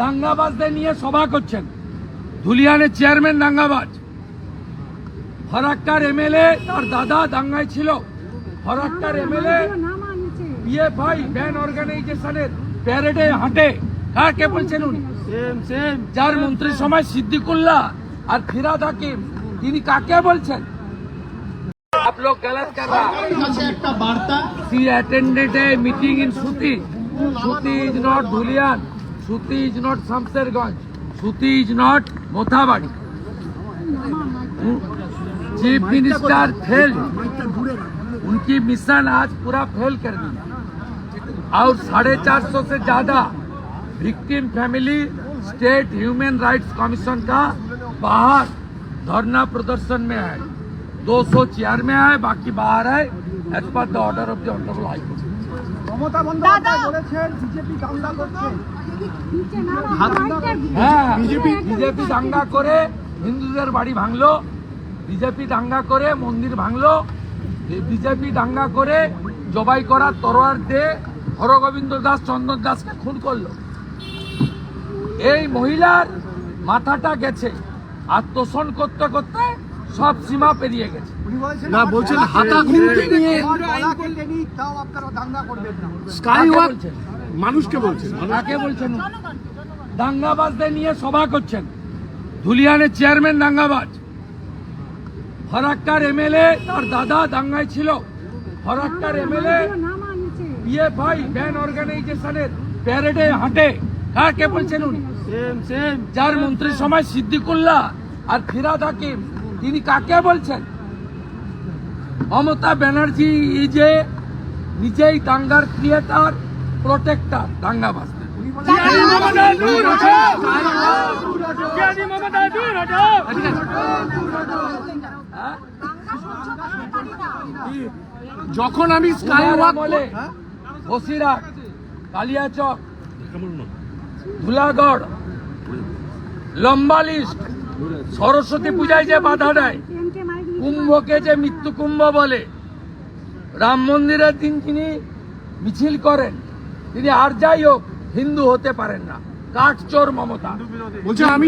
দাঙ্গাবাজদের নিয়ে সভা করছেন। ধুলিয়ানের চেয়ারম্যান দাঙ্গাবাজ। ফরাক্কার এমএলএ তার দাদা দাঙ্গায় ছিল। ফরাক্কার এমএলএ বিএফআই ব্যান অর্গানাইজেশনের প্যারেডে হাঁটে। কাকে বলছেন উনি? যার মন্ত্রী সময় সিদ্দিকুল্লাহ আর ফিরা হাকিম তিনি কাকে বলছেন? একটা বার্তা। Meeting in Suti Suti is not Dhulian Suti is not Samsarganj. Suti is not Mothabadi. Chief minister fail उनकी मिशन आज पूरा फेल कर दिया और साढ़े चार सौ से ज़्यादा victim family state human rights commission का बाहर धरना प्रदर्शन में है 200 चेयर में है बाकी बाहर है as per the order of the honourable high court Mamata Bandyopadhyay বলেছেন বিজেপি দাঙ্গা করছে। হ্যাঁ বিজেপি বিজেপি দাঙ্গা করে হিন্দুদের বাড়ি ভাঙলো বিজেপি দাঙ্গা করে মন্দির ভাঙলো বিজেপি দাঙ্গা করে জবাই করা তরোয়ার দিয়ে হরগোবিন্দ দাস চন্দন দাসকে খুন করল। এই মহিলার মাথাটা গেছে আর তোষণ করতে করতে সব সীমা পেরিয়ে গেছে। না, বলছেন হাতা খুন্তি নিয়ে গলা কেটে নিই তাও আপনারা দাঙ্গা করবেন না। স্কাই ওয়াক মানুষকে বলছেন। কাকে বলছেন। দাঙ্গাবাজদের নিয়ে সভা করছেন। ধুলিয়ানের চেয়ারম্যান দাঙ্গাবাজ। ফরাক্কার এমএলএ তার দাদা দাঙ্গায় ছিল। ফরাক্কার এমএলএ পিএফআই ব্যান অর্গানাইজেশনের প্যারেডে হাঁটে। কাকে বলছেন উনি? সেম সেম যার মন্ত্রীর সময় সিদ্দিকুল্লাহ আর ফিরাদ হাকিম। তিনি কাকে বলছেন? মমতা ব্যানার্জি ইজ এ নিজেই দাঙ্গার ক্রিয়েটার প্রোটেক্টার দাঙ্গাবাজ। যখন আমি স্কাই ওয়াক বলে। বসিরহাট কালিয়াচক ধুলাগড় লম্বা লিস্ট সরস্বতী পূজায় যে বাধা দেয়, কুম্ভকে যে মৃত্যু কুম্ভ বলে, রাম মন্দিরের দিন তিনি মিছিল করেন। তিনি আর যাই হোক, হিন্দু হতে পারেন না। কাঠ চোর মমতা আমি